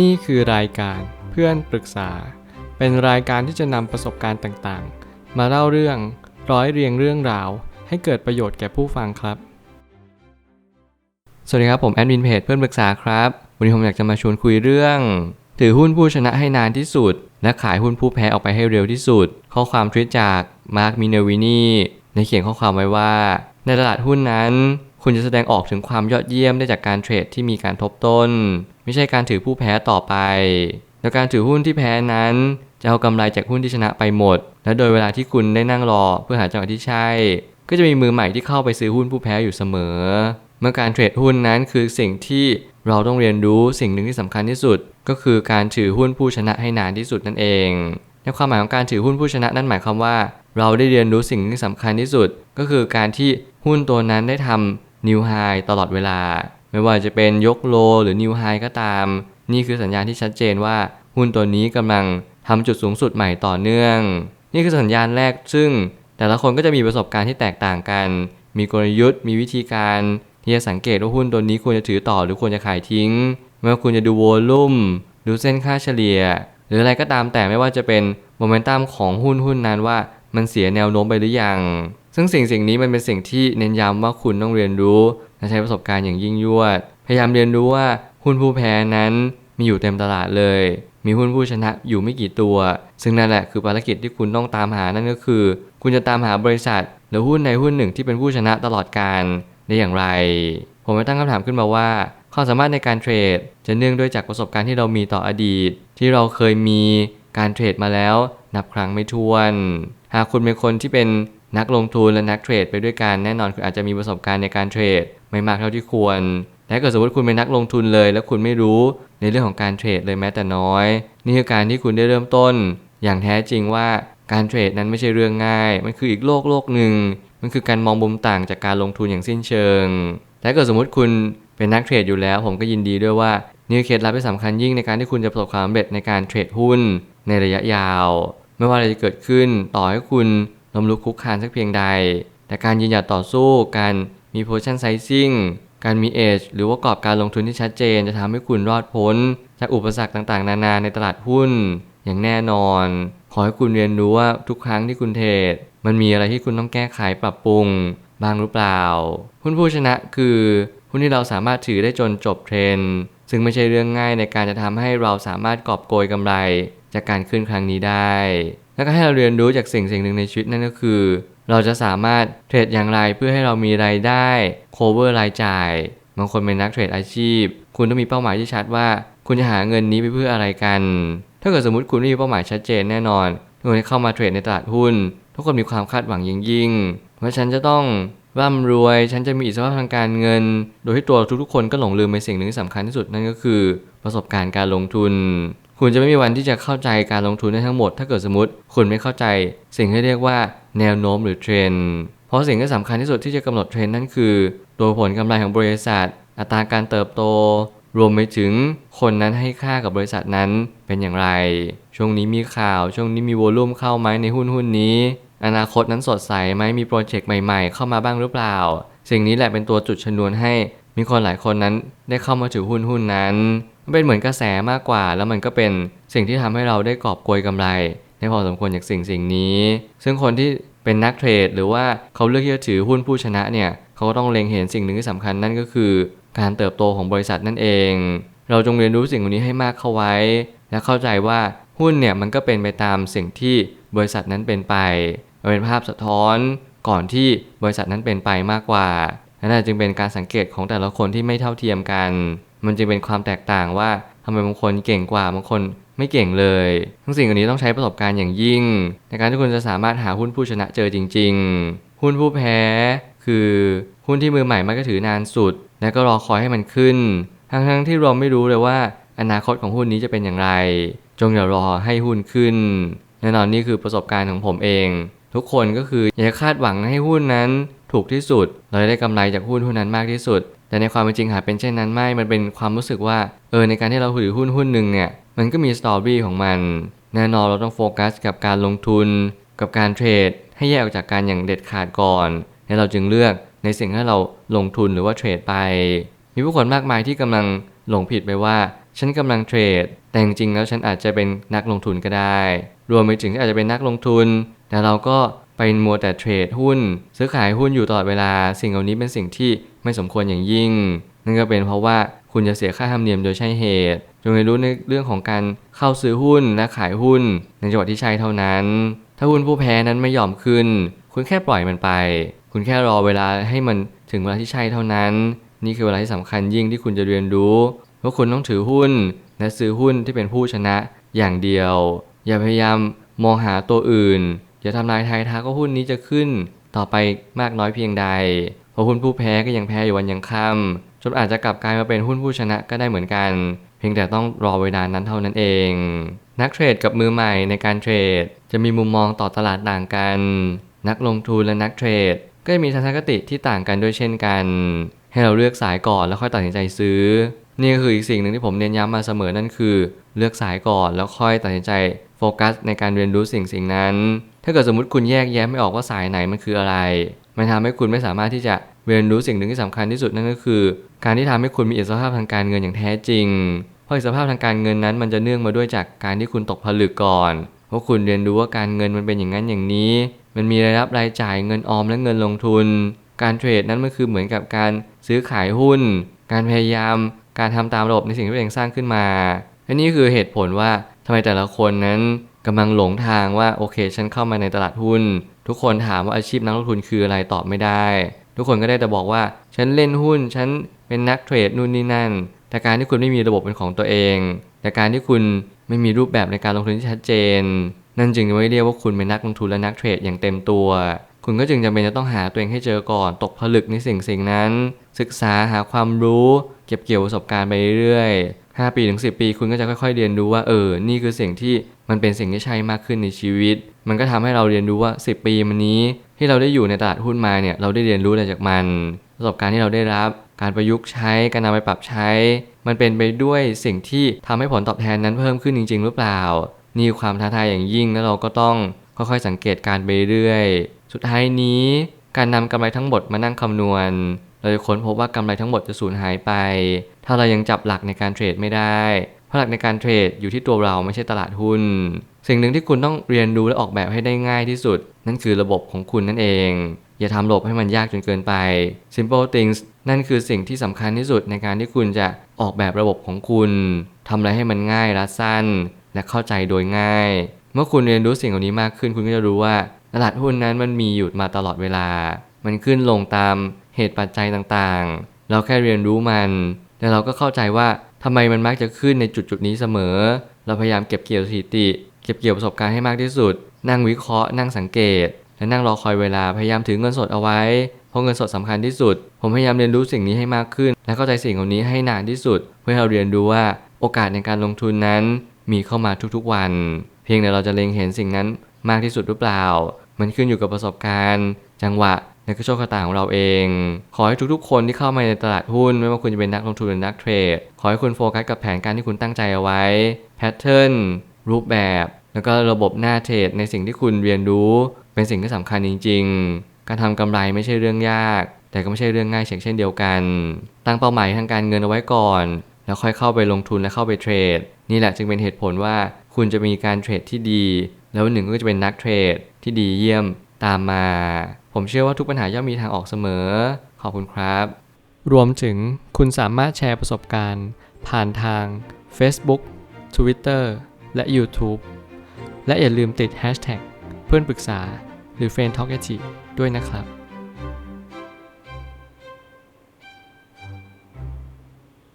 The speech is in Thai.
นี่คือรายการเพื่อนปรึกษา เป็นรายการที่จะนำประสบการณ์ต่างๆ มาเล่าเรื่องร้อยเรียงเรื่องราว ให้เกิดประโยชน์แก่ผู้ฟังครับ สวัสดีครับผมแอดมินเพจเพื่อนปรึกษาครับวันนี้ผมอยากจะมาชวนคุยเรื่อง ถือหุ้นผู้ชนะให้นานที่สุด และขายหุ้นผู้แพ้ออกไปให้เร็วที่สุด ข้อความทวิตจากมาร์คมินเนวินีในเขียนข้อความไว้ว่า ในตลาดหุ้นนั้น คุณจะแสดงออกถึงความยอดเยี่ยมได้จากการเทรดที่มีการทบต้น ไม่ใช่การถือผู้แพ้ต่อไป และการถือหุ้นที่แพ้นั้น จะเอากำไรจากหุ้นที่ชนะไปหมด และโดยเวลาที่คุณได้นั่งรอเพื่อหาจังหวะที่ใช่ ก็จะมีมือใหม่ที่เข้าไปซื้อหุ้นผู้แพ้อยู่เสมอ เมื่อการเทรดหุ้นนั้นคือสิ่งที่เราต้องเรียนรู้สิ่งหนึ่งที่สำคัญที่สุด ก็คือการถือหุ้นผู้ชนะให้นานที่สุดนั่นเองในความหมายของการถือหุ้นผู้ชนะนั่นหมายความว่า เราได้เรียนรู้สิ่งที่สำคัญที่สุด ก็คือการที่หุ้นตัวนั้นได้ทำ นิวไฮตลอดเวลา ไม่ว่าจะเป็นยกโลหรือนิวไฮก็ตาม นี่คือสัญญาณที่ชัดเจนว่าหุ้นตัวนี้กำลังทำจุดสูงสุดใหม่ต่อเนื่อง นี่คือสัญญาณแรกซึ่ง แต่ละคนก็จะมีประสบการณ์ที่แตกต่างกัน มีกลยุทธ์ มีวิธีการที่จะสังเกตว่าหุ้นตัวนี้ควรจะถือต่อหรือควรจะขายทิ้ง ไม่ว่าคุณจะดูโวลุ่มดูเส้นค่าเฉลี่ย หรืออะไรก็ตามแต่ไม่ว่าจะเป็นโมเมนตัมของหุ้นหุ้นนั้นว่ามันเสียแนวโน้มไปหรือยัง ซึ่งสิ่งสิ่งนี้มันเป็นสิ่งที่เน้นย้ำว่าคุณต้องเรียนรู้และใช้ประสบการณ์อย่างยิ่งยวด พยายามเรียนรู้ว่าหุ้นผู้แพ้นั้นมีอยู่เต็มตลาดเลย มีหุ้นผู้ชนะอยู่ไม่กี่ตัว ซึ่งนั่นแหละคือภารกิจที่คุณต้องตามหานั่นก็คือ คุณจะตามหาบริษัท หรือหุ้นในหุ้นหนึ่งที่เป็นผู้ชนะตลอดการได้อย่างไร ผมไม่ตั้งคำถามขึ้นมาว่าความสามารถในการเทรด จะเนื่องด้วยจากประสบการณ์ที่เรามีต่ออดีต ที่เราเคยมีการเทรดมาแล้ว นับครั้งไม่ถ้วน หากคุณเป็นคนที่เป็น นักลงทุนและนักเทรดไปด้วยกันแน่นอนคุณอาจจะมีประสบการณ์ในการเทรด ไม่มากเท่าที่ควรแต่ถ้าเกิดสมมติคุณเป็นนักลงทุนเลย แล้วคุณไม่รู้ในเรื่องของการเทรดเลยแม้แต่น้อย นี่คือการที่คุณได้เริ่มต้น อย่างแท้จริงว่าการเทรดนั้นไม่ใช่เรื่องง่าย มันคืออีกโลกโลกหนึ่ง มันคือการมองมุมต่างจากการลงทุนอย่างสิ้นเชิงแต่ถ้าเกิดสมมติคุณเป็นนักเทรดอยู่แล้ว ผมก็ยินดีด้วยว่านี่เคล็ดลับที่สำคัญยิ่งในการที่คุณจะประสบความสำเร็จในการเทรดหุ้นในระยะยาว ไม่ว่าอะไรจะเกิดขึ้นต่อให้คุณ ล้มลุกคุกคานสักเพียงใด แต่การยืนหยัดต่อสู้การมี position sizing การมี edge หรือว่ากรอบการลงทุนที่ชัดเจนจะทำให้คุณรอดพ้น จากอุปสรรคต่างๆ นานาในตลาดหุ้น อย่างแน่นอน ขอให้คุณเรียนรู้ว่าทุกครั้งที่คุณเทรดมันมีอะไรที่คุณต้องแก้ไขปรับปรุง บ้างหรือเปล่า หุ้นผู้ชนะคือหุ้นที่เราสามารถถือได้จนจบเทรนซึ่งไม่ใช่เรื่องง่ายในการจะทำให้เราสามารถกอบโกยกำไร จากการขึ้นครั้งนี้ได้ แล้วก็ให้เราเรียนรู้จากสิ่งสิ่งหนึ่งในชีวิตนั่นก็คือ เราจะสามารถเทรดอย่างไรเพื่อให้เรามีรายได้ cover รายจ่าย บางคนเป็นนักเทรดอาชีพ คุณต้องมีเป้าหมายที่ชัดว่า คุณจะหาเงินนี้ไปเพื่ออะไรกัน ถ้าเกิดสมมติคุณไม่มีเป้าหมายชัดเจนแน่นอนทุกคนที่เข้ามาเทรดในตลาดหุ้น ทุกคนมีความคาดหวังยิ่งยิ่งว่าฉันจะต้องร่ำรวย ฉันจะมีอิสรภาพทางการเงิน โดยที่ตัวทุกๆคนก็หลงลืมในสิ่งหนึ่งที่สำคัญที่สุดนั่นก็คือ ประสบการณ์การลงทุน คุณจะไม่มีวันที่จะเข้าใจการลงทุนได้ทั้งหมด ถ้าเกิดสมมติ คุณไม่เข้าใจ สิ่งที่เรียกว่าแนวโน้มหรือเทรนด์เพราะสิ่งที่สำคัญที่สุดที่จะกำหนดเทรนด์นั่นคือ ตัวผลกำไรของบริษัท อัตราการเติบโต รวมไปถึงคนนั้นให้ค่ากับบริษัทนั้นเป็นอย่างไร ช่วงนี้มีข่าว ช่วงนี้มีโวลุ่มเข้าไหมในหุ้นหุ้นนี้ อนาคตนั้นสดใสไหมมีโปรเจกต์ใหม่ ๆ เข้ามาบ้างหรือเปล่า สิ่งนี้แหละเป็นตัวจุดชนวนให้ มีคนหลายคนนั้นได้เข้ามาถือหุ้นหุ้นนั้น มันเป็นเหมือนกระแสมากกว่า แล้วมันก็เป็นสิ่งที่ทำให้เราได้กอบโกยกำไรได้พอสมควรจากสิ่งสิ่งนี้ ซึ่งคนที่เป็นนักเทรด หรือว่าเขาเลือกที่จะถือหุ้นผู้ชนะเนี่ยเขาก็ต้องเล็งเห็นสิ่งหนึ่งที่สำคัญนั่นก็คือ การเติบโตของบริษัทนั่นเอง เราจงเรียนรู้สิ่งนี้ให้มากเข้าไว้ และเข้าใจว่าหุ้นเนี่ยมันก็เป็นไปตามสิ่งที่บริษัทนั้นเป็นไปมันเป็นภาพสะท้อนก่อนที่บริษัทนั้นเป็นไปมากกว่านั่นจึงเป็นการสังเกตของแต่ละคนที่ไม่เท่าเทียมกัน มันจึงเป็นความแตกต่างว่าทำไมบางคนเก่งกว่าบางคนไม่เก่งเลย ทั้งสิ่งอันนี้ต้องใช้ประสบการณ์อย่างยิ่ง ในการที่คุณจะสามารถหาหุ้นผู้ชนะเจอจริง ๆ หุ้นผู้แพ้ คือหุ้นที่มือใหม่มักจะถือนานสุด และก็รอคอยให้มันขึ้น ทั้งๆที่เราไม่รู้เลยว่า อนาคตของหุ้นนี้จะเป็นอย่างไร จงอย่ารอให้หุ้นขึ้นแน่นอนนี่คือประสบการณ์ของผมเอง ทุกคนก็คืออย่าคาดหวังให้หุ้นนั้นถูกที่สุดเราจะได้กำไรจากหุ้นหุ้นนั้นมากที่สุด แต่ในความเป็นจริงหากเป็นเช่นนั้นไม่ มันเป็นความรู้สึกว่า เออในการที่เราถือหุ้นหุ้นหนึ่งเนี่ย มันก็มีสตอรี่ของมัน แน่นอนเราต้องโฟกัสกับการลงทุน กับการเทรด ให้แยกออกจากกันอย่างเด็ดขาดก่อน แล้วเราจึงเลือกในสิ่งที่เราลงทุนหรือว่าเทรดไป มีผู้คนมากมายที่กำลังหลงผิดไปว่า ฉันกำลังเทรด แต่จริงๆแล้วฉันอาจจะเป็นนักลงทุนก็ได้ รวมไปถึงที่อาจจะเป็นนักลงทุน แต่เราก็ไปมัวแต่เทรดหุ้น ซื้อขายหุ้นอยู่ตลอดเวลา สิ่งเหล่านี้เป็นสิ่งที่ ไม่สมควรอย่างยิ่ง นั่นก็เป็นเพราะว่าคุณจะเสียค่าธรรมเนียมโดยใช่เหตุ จงเรียนรู้ในเรื่องของการเข้าซื้อหุ้นและขายหุ้น ในจังหวะที่ใช่เท่านั้น ถ้าหุ้นผู้แพ้นั้นไม่ยอมขึ้น คุณแค่ปล่อยมันไป คุณแค่รอเวลาให้มันถึงเวลาที่ใช่เท่านั้น นี่คือเวลาที่สำคัญยิ่งที่คุณจะเรียนรู้ว่าคุณต้องถือหุ้น และซื้อหุ้นที่เป็นผู้ชนะอย่างเดียว อย่าพยายามมองหาตัวอื่นอย่าทำลายทายทักว่าหุ้นนี้จะขึ้นต่อไปมากน้อยเพียงใด เพราะหุ้นผู้แพ้ก็ยังแพ้อยู่วันยังค่ำจนอาจจะกลับกลายมาเป็นหุ้นผู้ชนะก็ได้เหมือนกัน เพียงแต่ต้องรอเวลานั้นเท่านั้นเอง นักเทรดกับมือใหม่ในการเทรด จะมีมุมมองต่อตลาดต่างกัน นักลงทุนและนักเทรด ก็จะมีทัศนคติที่ต่างกันด้วยเช่นกัน ให้เราเลือกสายก่อนแล้วค่อยตัดสินใจซื้อ นี่ก็คืออีกสิ่งหนึ่งที่ผมเน้นย้ำมาเสมอนั่นคือ เลือกสายก่อนแล้วค่อยตัดสินใจโฟกัสในการเรียนรู้สิ่งสิ่งนั้น ถ้าเกิดสมมติคุณแยกแยะไม่ออกว่าสายไหนมันคืออะไร มันทำให้คุณไม่สามารถที่จะเรียนรู้สิ่งหนึ่งที่สำคัญที่สุดนั่นก็คือ การที่ทำให้คุณมีอิสรภาพทางการเงินอย่างแท้จริง เพราะอิสรภาพทางการเงินนั้นมันจะเนื่องมาด้วยจากการที่คุณตกผลึกก่อนเพราะคุณเรียนรู้ว่าการเงินมันเป็นอย่างนั้นอย่างนี้ มันมีรายรับรายจ่ายเงินออมและเงินลงทุน การเทรดนั้นมันคือเหมือนกับการซื้อขายหุ้น การพยายาม การทำตามระบบในสิ่งที่ตัวเองสร้างขึ้นมาและนี่คือเหตุผลว่าทำไมแต่ละคนนั้นกำลังหลงทางว่าโอเค ฉันเข้ามาในตลาดหุ้น ทุกคนถามว่าอาชีพนักลงทุนคืออะไรตอบไม่ได้ ทุกคนก็ได้แต่บอกว่า ฉันเล่นหุ้น ฉันเป็นนักเทรดนู่นนี่นั่น แต่การที่คุณไม่มีระบบเป็นของตัวเอง แต่การที่คุณไม่มีรูปแบบในการลงทุนที่ชัดเจน นั่นจึงไม่เรียกว่าคุณเป็นนักลงทุนและนักเทรดอย่างเต็มตัว คุณก็จึงจำเป็นจะต้องหาตัวเองให้เจอก่อน ตกผลึกในสิ่งสิ่งนั้น ศึกษาหาความรู้ เก็บเกี่ยวประสบการณ์ไปเรื่อยๆ5ปีถึง10 ปี คุณก็จะค่อย ๆ เรียนรู้ว่าเออ นี่คือสิ่งที่มันเป็นสิ่งที่ใช่มากขึ้นในชีวิต มันก็ทำให้เราเรียนรู้ว่า 10 ปีมานี้ ที่เราได้อยู่ในตลาดหุ้นมาเนี่ยเราได้เรียนรู้อะไรจากมัน ประสบการณ์ที่เราได้รับ การประยุกต์ใช้การนำไปปรับใช้ มันเป็นไปด้วยสิ่งที่ทำให้ผลตอบแทนนั้นเพิ่มขึ้นจริง ๆ หรือเปล่านี่คือความท้าทายอย่างยิ่งแล้วเราก็ต้องค่อยๆสังเกตการไปเรื่อย สุดท้ายนี้การนำกำไรทั้งหมดมานั่งคำนวณ เราจะค้นพบว่ากำไรทั้งหมดจะสูญหายไป ถ้าเรายังจับหลักในการเทรดไม่ได้เพราะหลักในการเทรดอยู่ที่ตัวเราไม่ใช่ตลาดหุ้น สิ่งหนึ่งที่คุณต้องเรียนรู้และออกแบบให้ได้ง่ายที่สุด นั่นคือระบบของคุณนั่นเอง อย่าทำระบบให้มันยากจนเกินไป simple things นั่นคือสิ่งที่สำคัญที่สุดในการที่คุณจะออกแบบระบบของคุณทำอะไรให้มันง่ายรัดสั้น และเข้าใจโดยง่าย เมื่อคุณเรียนรู้สิ่งเหล่านี้มากขึ้นคุณก็จะรู้ว่า ตลาดหุ้นนั้นมันมีอยู่มาตลอดเวลา มันขึ้นลงตามเหตุปัจจัยต่างๆ เราแค่เรียนรู้มัน แต่เราก็เข้าใจว่าทำไมมันมักจะขึ้นในจุดจุดนี้เสมอ เราพยายามเก็บเกี่ยวสถิติ เก็บเกี่ยวประสบการณ์ให้มากที่สุด นั่งวิเคราะห์ นั่งสังเกต และนั่งรอคอยเวลา พยายามถือเงินสดเอาไว้ เพราะเงินสดสำคัญที่สุด ผมพยายามเรียนรู้สิ่งนี้ให้มากขึ้น และเข้าใจสิ่งเหล่านี้ให้นานที่สุด เพื่อเราเรียนรู้ว่าโอกาสในการลงทุนนั้นมีเข้ามาทุกๆวัน เพียงแต่เราจะเล็งเห็นสิ่งนั้นมากที่สุดหรือเปล่า มันขึ้นอยู่กับประสบการณ์ จังหวะและก็โชคชะตาของเราเอง ขอให้ทุกๆ คนที่เข้ามาในตลาดหุ้น ไม่ว่าคุณจะเป็นนักลงทุนหรือนักเทรด ขอให้คุณโฟกัสกับแผนการที่คุณตั้งใจเอาไว้ แพทเทิร์น รูปแบบ แล้วก็ระบบหน้าเทรดในสิ่งที่คุณเรียนรู้ เป็นสิ่งที่สำคัญจริง ๆ การทำกำไรไม่ใช่เรื่องยาก แต่ก็ไม่ใช่เรื่องง่ายเช่นเดียวกัน ตั้งเป้าหมายทางการเงินเอาไว้ก่อน แล้วค่อยเข้าไปลงทุนและเข้าไปเทรด นี่แหละจึงเป็นเหตุผลว่าคุณจะมีการเทรดที่ดี แล้ววันหนึ่งก็จะเป็นนักเทรดที่ดีเยี่ยมตามมา ผมเชื่อว่าทุกปัญหาย่อมมีทางออกเสมอ ขอบคุณครับ รวมถึงคุณสามารถแชร์ประสบการณ์ ผ่านทาง Facebook Twitter และ YouTube และอย่าลืมติด Hashtag เพื่อนปรึกษาหรือ f r ร e n d t a l k ด้วยนะครับ